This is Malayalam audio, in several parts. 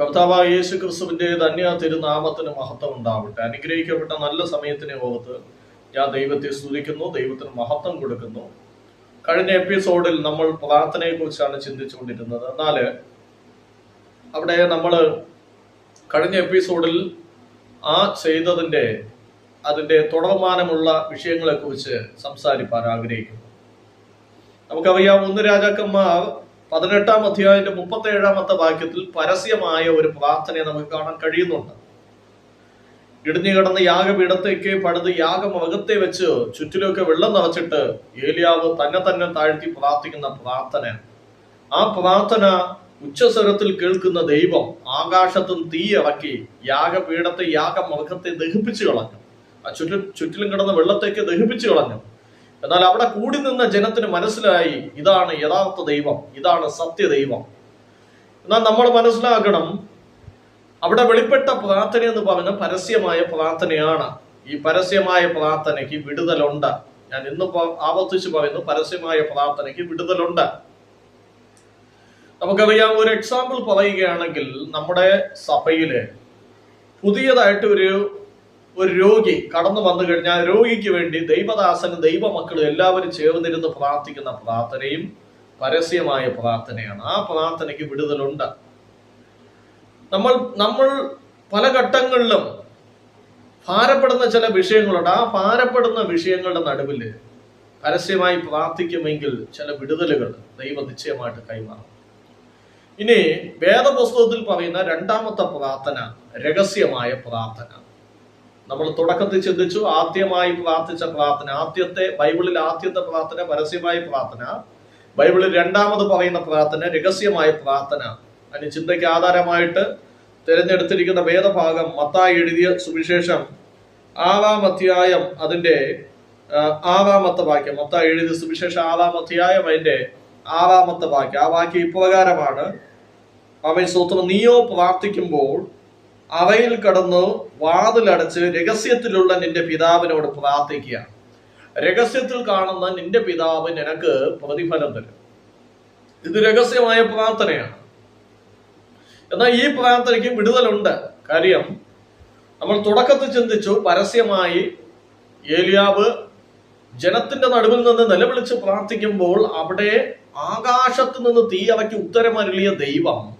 കർത്താവായ യേശു ക്രിസ്തുവിന്റെ ധന്യ തിരുനാമത്തിന് മഹത്വം ഉണ്ടാവട്ടെ അനുഗ്രഹിക്കപ്പെട്ട നല്ല സമയത്തിനെ ഓർത്ത് ഞാൻ ദൈവത്തെ സ്തുതിക്കുന്നു ദൈവത്തിന് മഹത്വം കൊടുക്കുന്നു. കഴിഞ്ഞ എപ്പിസോഡിൽ നമ്മൾ പ്രാർത്ഥനയെ കുറിച്ചാണ് ചിന്തിച്ചുകൊണ്ടിരുന്നത്. എന്നാൽ അവിടെ നമ്മൾ കഴിഞ്ഞ എപ്പിസോഡിൽ ആ ചെയ്തതിന്റെ അതിന്റെ തുടർമാനമുള്ള വിഷയങ്ങളെ കുറിച്ച് സംസാരിപ്പാൻ ആഗ്രഹിക്കുന്നു. നമുക്കറിയാം ഒന്ന് രാജാക്കന്മാർ പതിനെട്ടാം അധ്യായത്തിന്റെ മുപ്പത്തി ഏഴാമത്തെ വാക്യത്തിൽ പരസ്യമായ ഒരു പ്രാർത്ഥനയെ നമുക്ക് കാണാൻ കഴിയുന്നുണ്ട്. ഇടിഞ്ഞു കിടന്ന യാഗപീഠത്തേക്ക് പടുത് യാഗം അകത്തെ വെച്ച് ചുറ്റിലൊക്കെ വെള്ളം നിറച്ചിട്ട് ഏലിയാവ് തന്നെ തന്നെ താഴ്ത്തി പ്രാർത്ഥിക്കുന്ന പ്രാർത്ഥന. ആ പ്രാർത്ഥന ഉച്ചസ്വരത്തിൽ കേൾക്കുന്ന ദൈവം ആകാശത്തും തീ ഇറക്കി യാഗപീഠത്തെ അകത്തെ ദഹിപ്പിച്ചു കളഞ്ഞു. ആ ചുറ്റിലും ചുറ്റിലും കിടന്ന വെള്ളത്തേക്ക് ദഹിപ്പിച്ചു കളഞ്ഞു. എന്നാൽ അവിടെ കൂടി നിന്ന ജനത്തിന് മനസ്സിലായി ഇതാണ് യഥാർത്ഥ ദൈവം ഇതാണ് സത്യ ദൈവം എന്നാൽ നമ്മൾ മനസ്സിലാക്കണം അവിടെ വെളിപ്പെട്ട പ്രാർത്ഥന എന്ന് പറഞ്ഞ പരസ്യമായ പ്രാർത്ഥനയാണ്. ഈ പരസ്യമായ പ്രാർത്ഥനയ്ക്ക് വിടുതലുണ്ട്. ഞാൻ ഇന്ന് ആവർത്തിച്ച് പറയുന്നു പരസ്യമായ പ്രാർത്ഥനയ്ക്ക് വിടുതലുണ്ട്. നമുക്കറിയാം ഒരു എക്സാമ്പിൾ പറയുകയാണെങ്കിൽ നമ്മുടെ സഭയിൽ പുതിയതായിട്ട് ഒരു ഒരു രോഗി കടന്നു വന്നു കഴിഞ്ഞാൽ രോഗിക്ക് വേണ്ടി ദൈവദാസനും ദൈവമക്കളും എല്ലാവരും ചേർന്നിരുന്ന് പ്രാർത്ഥിക്കുന്ന പ്രാർത്ഥനയും പരസ്യമായ പ്രാർത്ഥനയാണ്. ആ പ്രാർത്ഥനയ്ക്ക് വിടുതലുണ്ട്. നമ്മൾ നമ്മൾ പല ഘട്ടങ്ങളിലും ഭാരപ്പെടുന്ന ചില വിഷയങ്ങളുണ്ട്. ആ ഭാരപ്പെടുന്ന വിഷയങ്ങളുടെ നടുവിൽ പരസ്യമായി പ്രാർത്ഥിക്കുമെങ്കിൽ ചില വിടുതലുകൾ ദൈവം നിശ്ചയമായിട്ട് കൈമാറും. ഇനി വേദപുസ്തകത്തിൽ പറയുന്ന രണ്ടാമത്തെ പ്രാർത്ഥന രഹസ്യമായ പ്രാർത്ഥന. നമ്മൾ തുടക്കത്തിൽ ചിന്തിച്ചു ആദ്യമായി പ്രാർത്ഥിച്ച പ്രാർത്ഥന ആദ്യത്തെ ബൈബിളിൽ ആദ്യത്തെ പ്രാർത്ഥന പരസ്യമായ പ്രാർത്ഥന ബൈബിളിൽ രണ്ടാമത് പറയുന്ന പ്രാർത്ഥന രഹസ്യമായ പ്രാർത്ഥന. അതിന് ചിന്തയ്ക്ക് ആധാരമായിട്ട് തിരഞ്ഞെടുത്തിരിക്കുന്ന വേദഭാഗം മത്തായി എഴുതിയ സുവിശേഷം ആറാം അധ്യായം അതിന്റെ ആറാമത്തെ വാക്യം. മത്തായി എഴുതിയ സുവിശേഷം ആറാം അധ്യായം അതിന്റെ ആറാമത്തെ വാക്യം. ആ വാക്യം ഇപ്രകാരമാണ്. അവൻ സൂത്രം നീയോ പ്രാർത്ഥിക്കുമ്പോൾ അവയിൽ കടന്ന് വാതിലടച്ച് രഹസ്യത്തിലുള്ള നിന്റെ പിതാവിനോട് പ്രാർത്ഥിക്കുക രഹസ്യത്തിൽ കാണുന്ന നിന്റെ പിതാവ് നിനക്ക് പ്രതിഫലം തരും. ഇത് രഹസ്യമായ പ്രാർത്ഥനയാണ്. എന്നാൽ ഈ പ്രാർത്ഥനയ്ക്ക് വിടുതലുണ്ട്. കാര്യം നമ്മൾ തുടക്കത്തിൽ ചിന്തിച്ചു പരസ്യമായി ഏലിയാവ് ജനത്തിന്റെ നടുവിൽ നിന്ന് നിലവിളിച്ച് പ്രാർത്ഥിക്കുമ്പോൾ അവിടെ ആകാശത്ത് നിന്ന് തീ അവയ്ക്ക് ഉത്തരമരുളിയ ദൈവം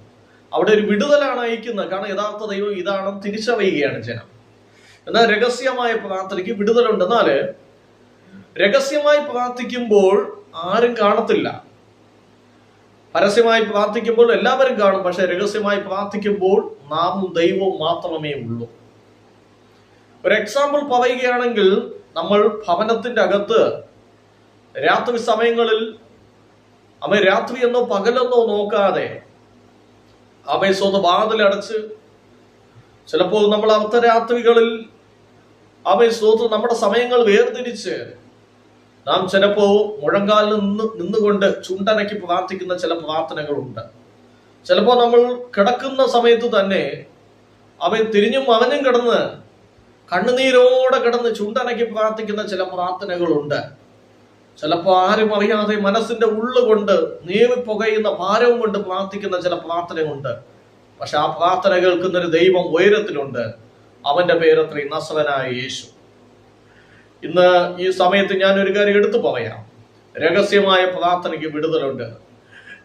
അവിടെ ഒരു വിടുതലാണ് അയക്കുന്നത്. കാരണം യഥാർത്ഥ ദൈവം ഇതാണെന്ന് തിരിച്ചറിയുകയാണ് ജനം. എന്നാൽ രഹസ്യമായ പ്രാർത്ഥനയ്ക്ക് വിടുതലുണ്ട് എന്നാൽ രഹസ്യമായി പ്രാർത്ഥിക്കുമ്പോൾ ആരും കാണത്തില്ല. പരസ്യമായി പ്രാർത്ഥിക്കുമ്പോൾ എല്ലാവരും കാണും. പക്ഷെ രഹസ്യമായി പ്രാർത്ഥിക്കുമ്പോൾ നാമും ദൈവവും മാത്രമേ ഉള്ളൂ. ഒരു എക്സാമ്പിൾ പറയുകയാണെങ്കിൽ നമ്മൾ ഭവനത്തിന്റെ അകത്ത് രാത്രി സമയങ്ങളിൽ അവ രാത്രി എന്നോ പകലെന്നോ നോക്കാതെ വാതിൽ വാതിലടച്ച് ചിലപ്പോൾ നമ്മൾ അർദ്ധരാത്രികളിൽ അവയെ സ്വത്ത് നമ്മുടെ സമയങ്ങൾ വേർതിരിച്ച് നാം ചിലപ്പോ മുഴങ്കാലിൽ നിന്ന് നിന്നുകൊണ്ട് ചുണ്ടനക്കി പ്രാർത്ഥിക്കുന്ന ചില പ്രാർത്ഥനകളുണ്ട്. ചിലപ്പോൾ നമ്മൾ കിടക്കുന്ന സമയത്ത് തന്നെ അവൻ തിരിഞ്ഞും മറിഞ്ഞും കിടന്ന് കണ്ണുനീരോടെ കിടന്ന് ചുണ്ടനക്കി പ്രാർത്ഥിക്കുന്ന ചില പ്രാർത്ഥനകളുണ്ട്. ചിലപ്പോൾ ആരും അറിയാതെ മനസ്സിന്റെ ഉള്ളുകൊണ്ട് നീവിപ്പുകയുന്ന ഭാരവും കൊണ്ട് പ്രാർത്ഥിക്കുന്ന ചില പ്രാർത്ഥനയുണ്ട് പക്ഷെ ആ പ്രാർത്ഥന കേൾക്കുന്ന ഒരു ദൈവം ഉയരത്തിലുണ്ട്. അവന്റെ പേരത്രേ നസ്രനായ യേശു. ഇന്ന് ഈ സമയത്ത് ഞാൻ ഒരു കാര്യം എടുത്തു പറയാം. രഹസ്യമായ പ്രാർത്ഥനയ്ക്ക് വിടുതലുണ്ട്.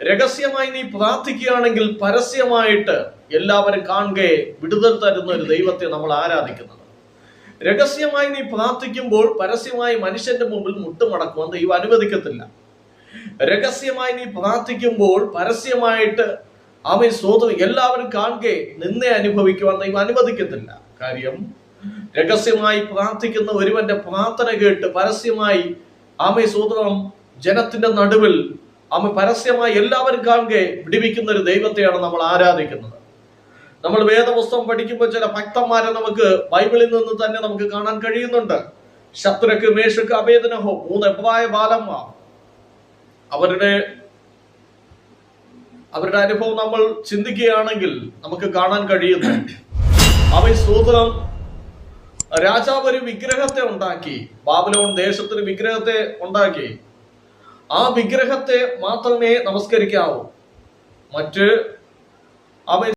രഹസ്യമായി നീ പ്രാർത്ഥിക്കുകയാണെങ്കിൽ പരസ്യമായിട്ട് എല്ലാവരും കാണുകയെ വിടുതൽ തരുന്ന ഒരു ദൈവത്തെ നമ്മൾ ആരാധിക്കുന്നത്? രഹസ്യമായി നീ പ്രാർത്ഥിക്കുമ്പോൾ പരസ്യമായി മനുഷ്യന്റെ മുമ്പിൽ മുട്ടുമടക്കുവാൻ ദൈവം അനുവദിക്കത്തില്ല. രഹസ്യമായി നീ പ്രാർത്ഥിക്കുമ്പോൾ പരസ്യമായിട്ട് അവൻ സ്വതം എല്ലാവരും കാണുകയെ നിന്നെ അനുഭവിക്കുവാൻ ദൈവം അനുവദിക്കത്തില്ല. കാര്യം രഹസ്യമായി പ്രാർത്ഥിക്കുന്ന ഒരുവന്റെ പ്രാർത്ഥന കേട്ട് പരസ്യമായി ആമ സൂത്രം ജനത്തിന്റെ നടുവിൽ ആമ പരസ്യമായി എല്ലാവരും കാണുകയെ വിടിവിക്കുന്ന ഒരു ദൈവത്തെയാണ് നമ്മൾ ആരാധിക്കുന്നത്. നമ്മൾ വേദപുസ്തകം പഠിക്കുമ്പോൾ ചില ഭക്തന്മാരെ നമുക്ക് ബൈബിളിൽ നിന്ന് തന്നെ നമുക്ക് കാണാൻ കഴിയുന്നുണ്ട്. ശത്രുക്ക് മേഷക്ക് അഭേദനഹോ മൂന്ന് എബ്രായ ബാലന്മാർ. അവരുടെ അവരുടെ അനുഭവം നമ്മൾ ചിന്തിക്കുകയാണെങ്കിൽ നമുക്ക് കാണാൻ കഴിയുന്നു. അവൻ സൂത്രം രാജാവ് ഒരു വിഗ്രഹത്തെ ഉണ്ടാക്കി. ബാബിലോൺ ദേശത്തിന് വിഗ്രഹത്തെ ഉണ്ടാക്കി. ആ വിഗ്രഹത്തെ മാത്രമേ നമസ്കരിക്കാവൂ. മറ്റ് അവൻ